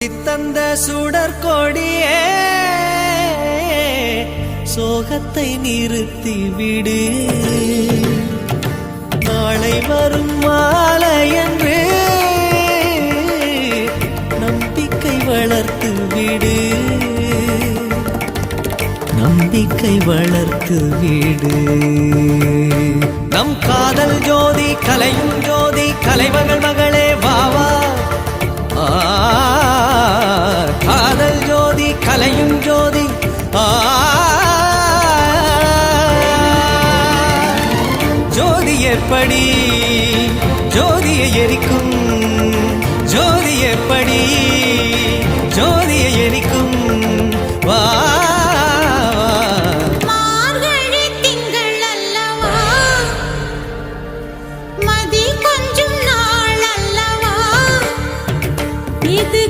தந்த சுடற்கொடியே சோகத்தை நிறுத்தி விடு. நாளை வரும் மாலை என்று நம்பிக்கை வளர்த்து விடு. நம்பிக்கை வளர்த்து விடு. நம் காதல் ஜோதி கலையும் ஜோதி ஏற்படி ஜோதியை எரிக்கும். ஜோதி ஏற்படி ஜோதியை எரிக்கும். வா இது